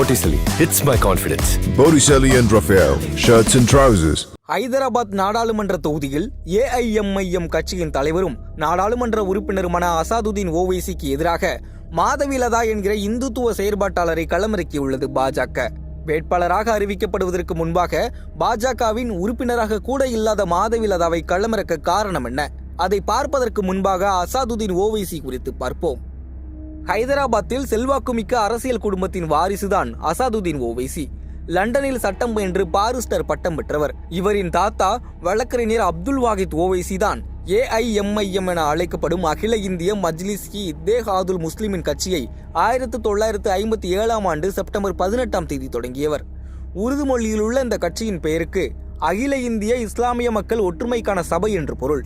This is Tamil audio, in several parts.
Botticelli hits my confidence. Botticelli and Raphael, shirts and trousers. Hyderabad நாடாளுமன்ற தொகுதியில் ஏஐஎம்ஐஎம் கட்சியின் தலைவரும் நாடாளுமன்ற உறுப்பினருமான அசாதுதீன் ஓவைசிக்கு எதிராக மாதவிலதா என்கிற இந்துத்துவ செயற்பாட்டாளரை களமிறக்கியுள்ளது பாஜக வேட்பாளராக அறிவிக்கப்படுவதற்கு முன்பாக பாஜகவின் உறுப்பினராக கூட இல்லாத மாதவிலதாவை களமிறக்க காரணம் என்ன அதை பார்ப்பதற்கு முன்பாக அசாதுதீன் ஓவைசி குறித்து பார்ப்போம் ஹைதராபாத்தில் செல்வாக்குமிக்க அரசியல் குடும்பத்தின் வாரிசுதான் அசாதுதீன் ஓவைசி. லண்டனில் சட்டம் என்று பாரிஸ்டர் பட்டம் பெற்றவர். இவரின் தாத்தா வழக்கறிஞர் அப்துல் வாஹித் ஓவைசி தான் ஏஐஎம்ஐஎம் என அழைக்கப்படும் அகில இந்திய மஜ்லிஸ் இ தேஹாதுல் முஸ்லிமின் கட்சியை ஆயிரத்து தொள்ளாயிரத்து ஐம்பத்தி ஏழாம் ஆண்டு செப்டம்பர் பதினெட்டாம் தேதி தொடங்கியவர். உருது மொழியில் உள்ள இந்த கட்சியின் பெயருக்கு அகில இந்திய இஸ்லாமிய மக்கள் ஒற்றுமைக்கான சபை என்று பொருள்.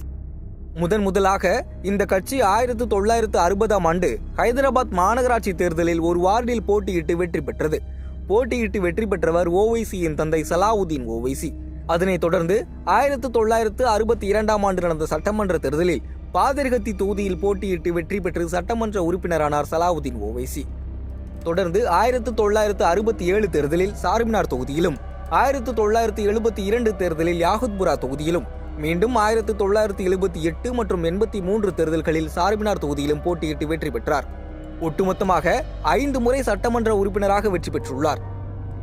முதன் முதலாக இந்த கட்சி ஆயிரத்து தொள்ளாயிரத்து அறுபதாம் ஆண்டு ஹைதராபாத் மாநகராட்சி தேர்தலில் ஒரு வார்டில் போட்டியிட்டு வெற்றி பெற்றது. போட்டியிட்டு வெற்றி பெற்றவர் ஓவைசியின் தந்தை சலாவுதீன் ஓவைசி அதனைத் தொடர்ந்து ஆயிரத்து தொள்ளாயிரத்து அறுபத்தி இரண்டாம் ஆண்டு நடந்த சட்டமன்ற தேர்தலில் பாதிரகத்தி தொகுதியில் போட்டியிட்டு வெற்றி பெற்று சட்டமன்ற உறுப்பினரானார் சலாவுதீன் ஓவைசி தொடர்ந்து ஆயிரத்து தொள்ளாயிரத்து அறுபத்தி ஏழு தேர்தலில் சார்மினார் தொகுதியிலும் ஆயிரத்து தொள்ளாயிரத்து எழுபத்தி இரண்டு தேர்தலில் யாகுத்புரா தொகுதியிலும் மீண்டும் ஆயிரத்து தொள்ளாயிரத்து எழுபத்தி எட்டு மற்றும் எண்பத்தி மூன்று தேர்தல்களில் சார்பினார் தொகுதியிலும் போட்டியிட்டு வெற்றி பெற்றார். ஒட்டுமொத்தமாக ஐந்து முறை சட்டமன்ற உறுப்பினராக வெற்றி பெற்றுள்ளார்.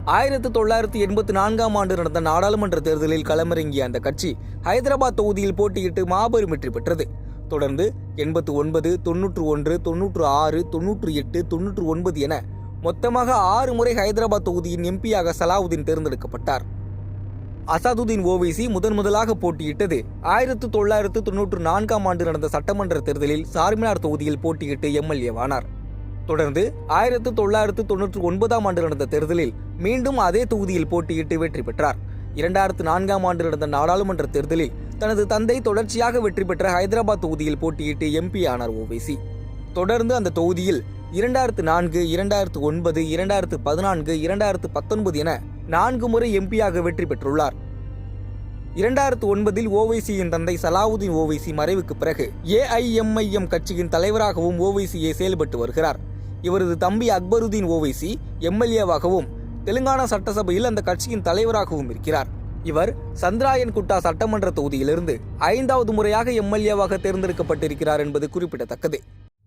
ஆயிரத்து தொள்ளாயிரத்து எண்பத்தி நான்காம் ஆண்டு நடந்த நாடாளுமன்ற தேர்தலில் களமிறங்கிய அந்த கட்சி ஹைதராபாத் தொகுதியில் போட்டியிட்டு மாபெரும் வெற்றி பெற்றது. தொடர்ந்து எண்பத்து ஒன்பது தொன்னூற்று ஒன்று தொன்னூற்று ஆறு தொன்னூற்று எட்டு தொன்னூற்று ஒன்பது என மொத்தமாக ஆறு முறை ஹைதராபாத் தொகுதியின் எம்பியாக சலாவுதீன் தேர்ந்தெடுக்கப்பட்டார். அசாதுதீன் ஓவைசி முதன் முதலாக போட்டியிட்டது. ஆயிரத்து தொள்ளாயிரத்து தொன்னூற்று நான்காம் ஆண்டு நடந்த சட்டமன்ற தேர்தலில் சார்மினார் தொகுதியில் போட்டியிட்டு எம்எல்ஏவானார். தொடர்ந்து ஆயிரத்து தொள்ளாயிரத்து தொன்னூற்று ஒன்பதாம் ஆண்டு நடந்த தேர்தலில் மீண்டும் அதே தொகுதியில் போட்டியிட்டு வெற்றி பெற்றார். இரண்டாயிரத்து நான்காம் ஆண்டு நடந்த நாடாளுமன்ற தேர்தலில் தனது தந்தை தொடர்ச்சியாக வெற்றி பெற்ற ஹைதராபாத் தொகுதியில் போட்டியிட்டு எம்பி ஆனார் ஓவைசி. தொடர்ந்து அந்த தொகுதியில் இரண்டாயிரத்து நான்கு இரண்டாயிரத்து ஒன்பது இரண்டாயிரத்து பதினான்கு இரண்டாயிரத்து பத்தொன்பது என நான்கு முறை எம்பியாக வெற்றி பெற்றுள்ளார். இரண்டாயிரத்து ஒன்பதில் ஓவைசியின் தந்தை சலாவுதீன் ஓவைசி மறைவுக்கு பிறகு ஏஐஎம்ஐஎம் கட்சியின் தலைவராகவும் ஓவைசியை செயல்பட்டு வருகிறார். இவரது தம்பி அக்பருதீன் ஓவைசி எம்எல்ஏவாகவும் தெலுங்கானா சட்டசபையில் அந்த கட்சியின் தலைவராகவும் இருக்கிறார். இவர் சந்திராயன் குட்டா சட்டமன்ற தொகுதியிலிருந்து ஐந்தாவது முறையாக எம்எல்ஏவாக தேர்ந்தெடுக்கப்பட்டிருக்கிறார் என்பது குறிப்பிடத்தக்கது.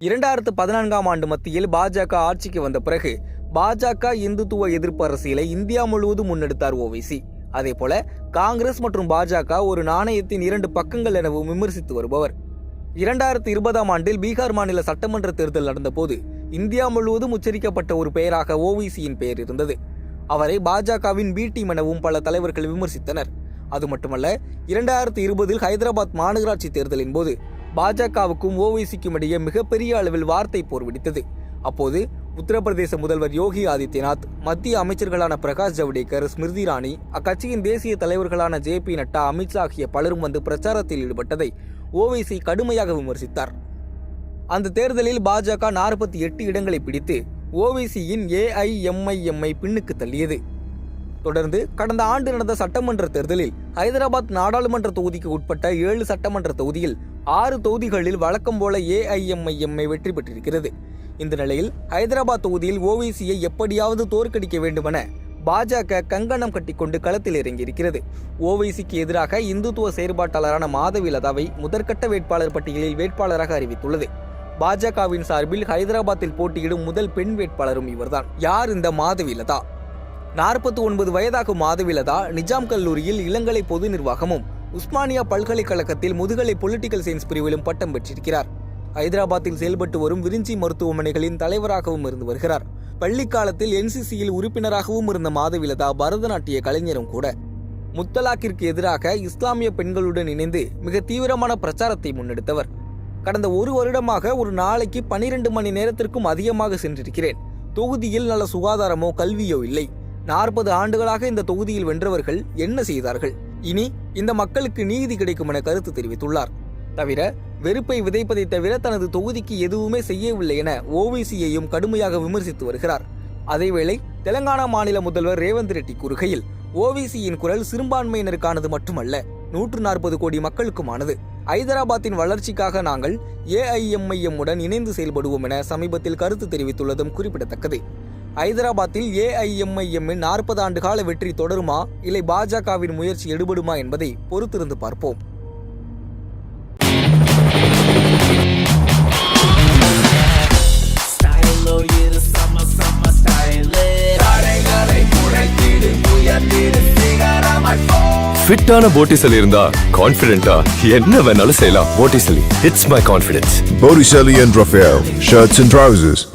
இரண்டாயிரத்து பதினான்காம் ஆண்டு மத்தியில் பாஜக ஆட்சிக்கு வந்த பிறகு பாஜக இந்துத்துவ எதிர்ப்பு அரசியலை இந்தியா முழுவதும் முன்னெடுத்தார் ஓவைசி அதேபோல காங்கிரஸ் மற்றும் பாஜக ஒரு நாணயத்தின் இரண்டு பக்கங்கள் எனவும் விமர்சித்து வருபவர். இரண்டாயிரத்து இருபதாம் ஆண்டில் பீகார் மாநில சட்டமன்ற தேர்தல் நடந்தபோது இந்தியா முழுவதும் உச்சரிக்கப்பட்ட ஒரு பெயராக ஓவைசியின் பெயர் இருந்தது. அவரை பாஜகவின் பி டீம் எனவும் பல தலைவர்கள் விமர்சித்தனர். அது மட்டுமல்ல இரண்டாயிரத்து இருபதில் ஹைதராபாத் மாநகராட்சி தேர்தலின் போது பாஜகவுக்கும் ஓவைசிக்கும் இடையே மிகப்பெரிய அளவில் வார்த்தை போர் வெடித்தது. அப்போது உத்தரப்பிரதேச முதல்வர் யோகி ஆதித்யநாத் மத்திய அமைச்சர்களான பிரகாஷ் ஜவடேகர் ஸ்மிருதி இரானி அக்கட்சியின் தேசிய தலைவர்களான ஜே பி நட்டா அமித்ஷா ஆகிய பலரும் வந்து பிரச்சாரத்தில் ஈடுபட்டதை ஓவைசி கடுமையாக விமர்சித்தார். அந்த தேர்தலில் பாஜக நாற்பத்தி எட்டு இடங்களை பிடித்து ஓவைசியின் ஏஐஎம்ஐஎம்ஐ பின்னுக்கு தள்ளியது. தொடர்ந்து கடந்த ஆண்டு நடந்த சட்டமன்ற தேர்தலில் ஹைதராபாத் நாடாளுமன்ற தொகுதிக்கு உட்பட்ட ஏழு சட்டமன்ற தொகுதியில் ஆறு தொகுதிகளில் வழக்கம் போல ஏஐஎம்ஐஎம்ஐ வெற்றி பெற்றிருக்கிறது. இந்த நிலையில் ஹைதராபாத் தொகுதியில் ஓவைசியை எப்படியாவது தோற்கடிக்க வேண்டுமென பாஜக கங்கணம் கட்டிக்கொண்டு களத்தில் இறங்கியிருக்கிறது. ஓவைசிக்கு எதிராக இந்துத்துவ செயற்பாட்டாளரான மாதவி லதாவை முதற்கட்ட வேட்பாளர் பட்டியலில் வேட்பாளராக அறிவித்துள்ளது. பாஜகவின் சார்பில் ஹைதராபாத்தில் போட்டியிடும் முதல் பெண் வேட்பாளரும் இவர்தான். யார் இந்த மாதவி லதா? நாற்பத்தி ஒன்பது வயதாகும் மாதவிலதா நிஜாம் கல்லூரியில் இளங்கலை பொது நிர்வாகமும் உஸ்மானியா பல்கலைக்கழகத்தில் முதுகலை பொலிட்டிக்கல் சயின்ஸ் பிரிவிலும் பட்டம் பெற்றிருக்கிறார். ஹைதராபாத்தில் செயல்பட்டு வரும் விரிஞ்சி மருத்துவமனைகளின் தலைவராகவும் இருந்து வருகிறார். பள்ளி காலத்தில் என்சிசியில் உறுப்பினராகவும் இருந்த மாதவிலதா பரதநாட்டிய கலைஞரும் கூட. முத்தலாக்கிற்கு எதிராக இஸ்லாமிய பெண்களுடன் இணைந்து மிக தீவிரமான பிரச்சாரத்தை முன்னெடுத்தவர். கடந்த ஒரு வருடமாக ஒரு நாளைக்கு பனிரெண்டு மணி நேரத்திற்கும் அதிகமாக சென்றிருக்கிறேன். தொகுதியில் நல்ல சுகாதாரமோ கல்வியோ இல்லை. நாற்பது ஆண்டுகளாக இந்த தொகுதியில் வென்றவர்கள் என்ன செய்தார்கள்? இனி இந்த மக்களுக்கு நீதி கிடைக்கும் என கருத்து தெரிவித்துள்ளார். தவிர வெறுப்பை விதைப்பதை தவிர தனது தொகுதிக்கு எதுவுமே செய்யவில்லை என ஓவைசியையும் கடுமையாக விமர்சித்து வருகிறார். அதேவேளை தெலங்கானா மாநில முதல்வர் ரேவந்த் ரெட்டி கூறுகையில் ஓவிசியின் குரல் சிறுபான்மையினருக்கானது மட்டுமல்ல நூற்று நாற்பது கோடி மக்களுக்குமானது. ஐதராபாத்தின் வளர்ச்சிக்காக நாங்கள் ஏஐஎம்ஐஎம் உடன் இணைந்து செயல்படுவோம் என சமீபத்தில் கருத்து தெரிவித்துள்ளதும் குறிப்பிடத்தக்கது. ஐதராபாத்தில் ஏஐஎம்ஐஎம்மின் நாற்பது ஆண்டு கால வெற்றி தொடருமா? இல்லை பாஜகவின் முயற்சி எடுபடுமா என்பதை பொறுத்திருந்து பார்ப்போம். ஃபிட்டான போட்டிசலி இருந்தா கான்ஃபிடென்ட்டா என்ன வேணாலும் செய்யலாம். Botticelli it's my confidence Botticelli and Raphael, shirts and trousers.